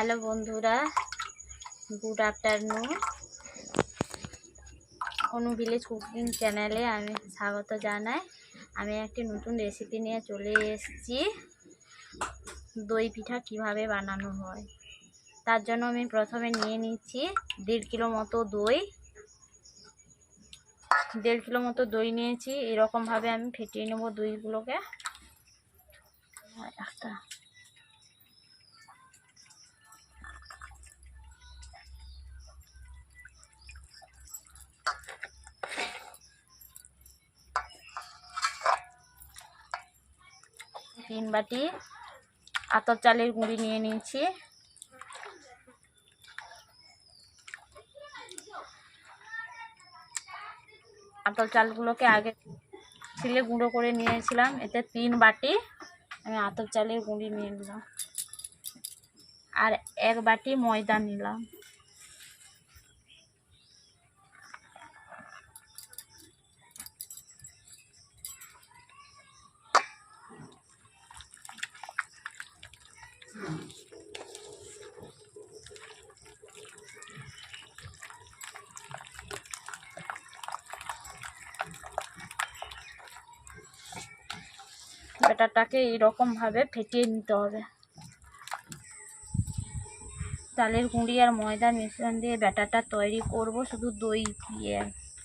Hello বন্ধুরা good afternoon Anu village cooking চ্যানেলে আমি স্বাগত জানাই। আমি একটি নতুন রেসিপি নিয়ে চলে এসেছি। দই পিঠা কীভাবে বানানো হয়, তার জন্য আমি প্রথমে নিয়ে নিচ্ছি দেড় কিলো মতো দই। দেড় কিলো মতো দই নিয়েছি, এরকমভাবে আমি ফেটিয়ে নেব দইগুলোকে। একটা তিন বাটি আতর চালের গুঁড়ি নিয়ে নিয়েছি। আতর চালগুলোকে আগে ছিলে গুঁড়ো করে নিয়েছিলাম, এতে তিন বাটি আমি আতর চালের গুঁড়ি নিয়ে নিলাম। আর এক বাটি ময়দা নিলাম। ব্যাটারটাকে এইরকমভাবে ফেটিয়ে নিতে হবে। চালের গুঁড়ি আর ময়দা মিশ্রণ দিয়ে ব্যাটারটা তৈরি করব। শুধু দই দিয়ে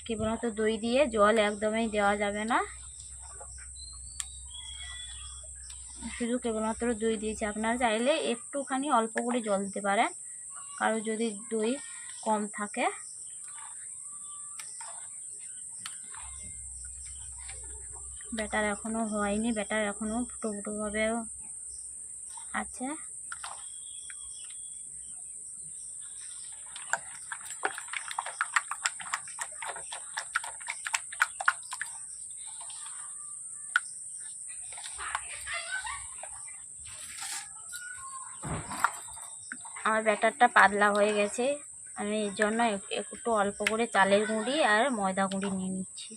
কেবলমাত্র দই দিয়ে জল একদমই দেওয়া যাবে না। শুধু কেবলমাত্র দই দিয়েছি। আপনারা চাইলে একটুখানি অল্প করে জল দিতে পারেন। কারও যদি দই কম থাকে। ব্যাটার এখনও হয়নি, ব্যাটার এখনও ফুটো ফুটোভাবে আছে। আমার ব্যাটারটা পাতলা হয়ে গেছে, আমি এর জন্য এক- একটু অল্প করে চালের গুঁড়ি আর ময়দা গুঁড়ি নিয়ে নিচ্ছি।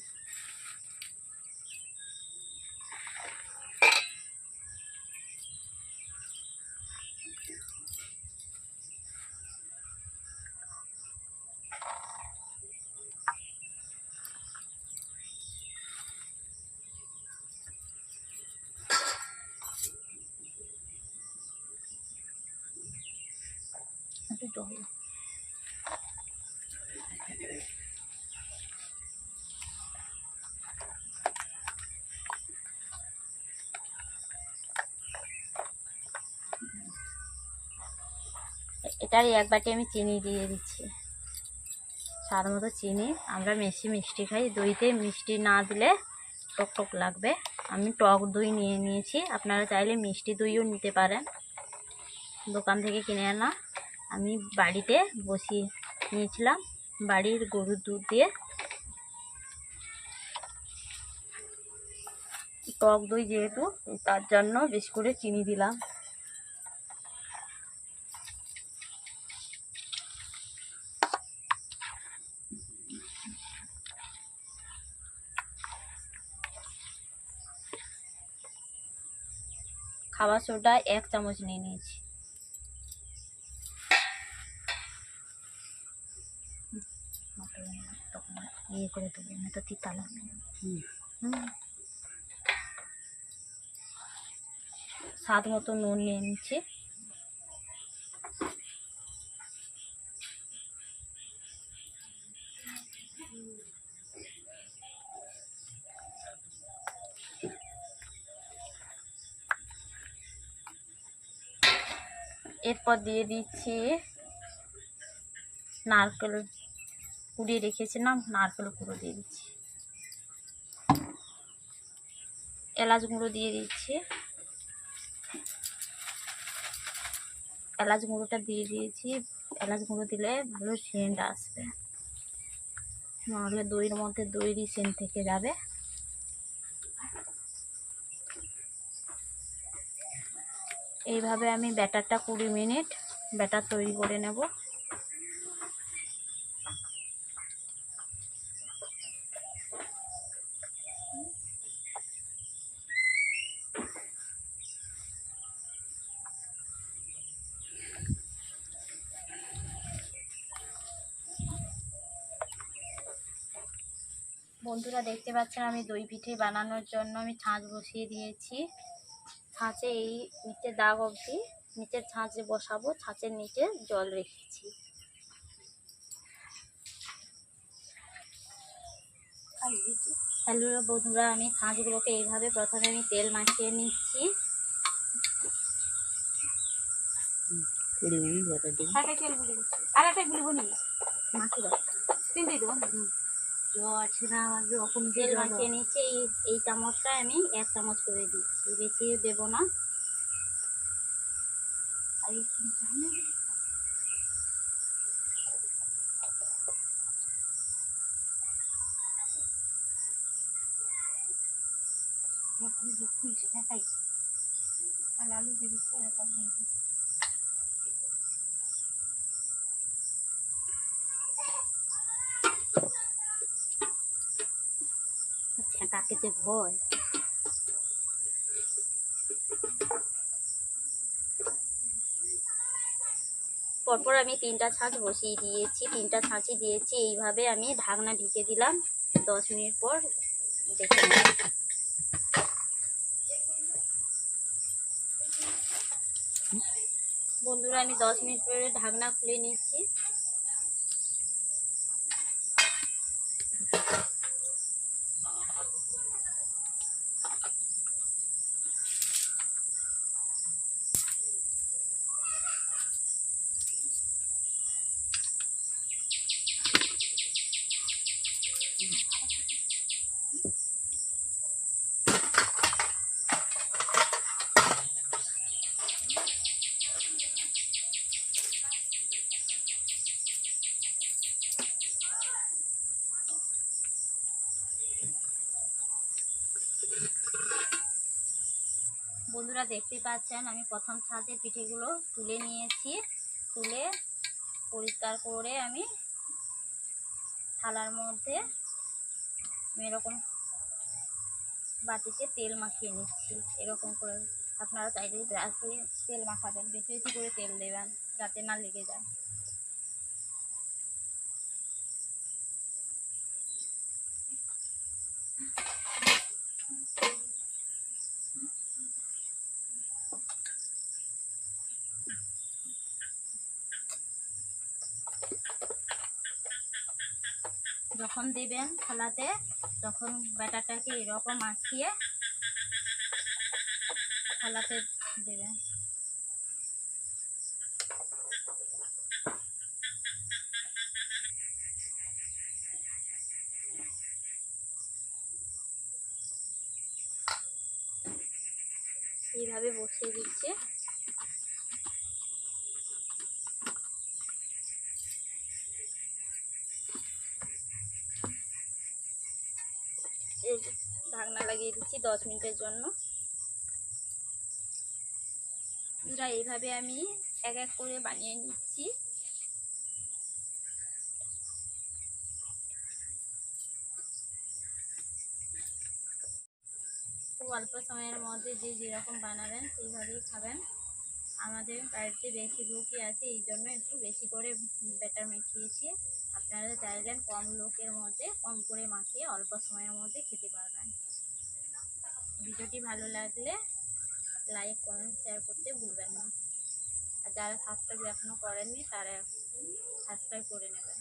জল এটারই এক বাটি আমি চিনি দিয়ে দিচ্ছি। স্বাদ মতো চিনি। আমরা বেশি মিষ্টি খাই। দইতে মিষ্টি না দিলে টক টক লাগবে। আমি টক দই নিয়ে নিয়েছি। আপনারা চাইলে মিষ্টি দইও নিতে পারেন। দোকান থেকে কিনে আনা। আমি বাড়িতে বসিয়ে নিয়েছিলাম বাড়ির গরুর দুধ দিয়ে। টক দই যেহেতু, তার জন্য বেশ করে চিনি দিলাম। খাবার সোডা এক চামচ নিয়ে নিয়েছি। ইয়ে করে দেবো না তো হুম। স্বাদ মতো নুন নিয়ে নিচ্ছি। এরপর দিয়ে দিচ্ছি নারকেল কুড়িয়ে রেখেছিলাম, নারকেল গুঁড়ো দিয়ে দিচ্ছি। এলাচ গুঁড়ো দিয়ে দিচ্ছি। এলাচ গুঁড়োটা দিয়ে দিয়েছি। এলাচ গুঁড়ো দিলে ভালো সেন্ট আসবে। নাহলে দইয়ের মধ্যে দইয়েরই সেন্ট থেকে যাবে। এইভাবে আমি ব্যাটারটা কুড়ি মিনিট ব্যাটার তৈরি করে নেব। বন্ধুরা দেখতে পাচ্ছেন আমি দই পিঠে বানানোর জন্য আমি ছাঁচ বসিয়ে দিয়েছি। ছাঁচে এই নিচে দাগ অবধি নিচের ছাঁচে বসাবো ছাঁচের নিচে জল রেখেছি। হ্যালো বন্ধুরা আমি ছাঁচগুলোকে এইভাবে প্রথমে আমি তেল মাখিয়ে নিচ্ছি। দিবি একটা গুলি আর মাখিয়ে দাও। তিনটেই দেবো। না না আমার রকম তেল মাখিয়ে নিচ্ছি এই এই চামচটা আমি এক চামচ করে দিচ্ছি বেশি দেবো না। আর ফুলছে দেখাই আর আলু দিয়ে দিচ্ছি। তখন যে ভয়। পরপর আমি তিনটা ছাঁচ বসিয়ে দিয়েছি, তিনটা ছাঁচই দিয়েছি, এইভাবে আমি ঢাকনা ঢেকে দিলাম। দশ মিনিট পর দেখে বন্ধুরা, আমি দশ মিনিট পরে ঢাকনা খুলে নিচ্ছি। বন্ধুরা দেখতেই পাচ্ছেন, আমি প্রথম ছাদের পিঠেগুলো তুলে নিয়েছি। তুলে পরিষ্কার করে আমি থালার মধ্যে আমি এরকম বাটিতে তেল মাখিয়ে নিচ্ছি। এরকম করে আপনারা চাইলে ব্রাশ দিয়ে তেল মাখাবেন, বেশি বেশি করে তেল দেবেন, যাতে না লেগে যায়। যখন দেবেন থালাতে তখন ব্যাটারটাকে এরকম আঁকিয়ে থালাতে দেবেন। এইভাবে বসিয়ে দিচ্ছি এই যে ঢাকনা লাগিয়ে দিচ্ছি দশ মিনিটের জন্য। বন্ধুরা এইভাবে আমি এক এক করে বানিয়ে নিচ্ছি। খুব অল্প সময়ের মধ্যে যে যেরকম বানাবেন সেইভাবেই খাবেন। আমাদের বাড়িতে বেশি লোকই আছে, এই জন্য একটু বেশি করে ব্যাটার মাখিয়েছি। আপনারা চাইলেন কম লোকের মধ্যে কম করে মাখিয়ে অল্প সময়ের মধ্যে খেতে পারবেন। ভিডিওটি ভালো লাগলে লাইক কমেন্ট শেয়ার করতে ভুলবেন না। আর যারা সাবস্ক্রাইব এখনও করেননি, তারা সাবস্ক্রাইব করে নেবেন।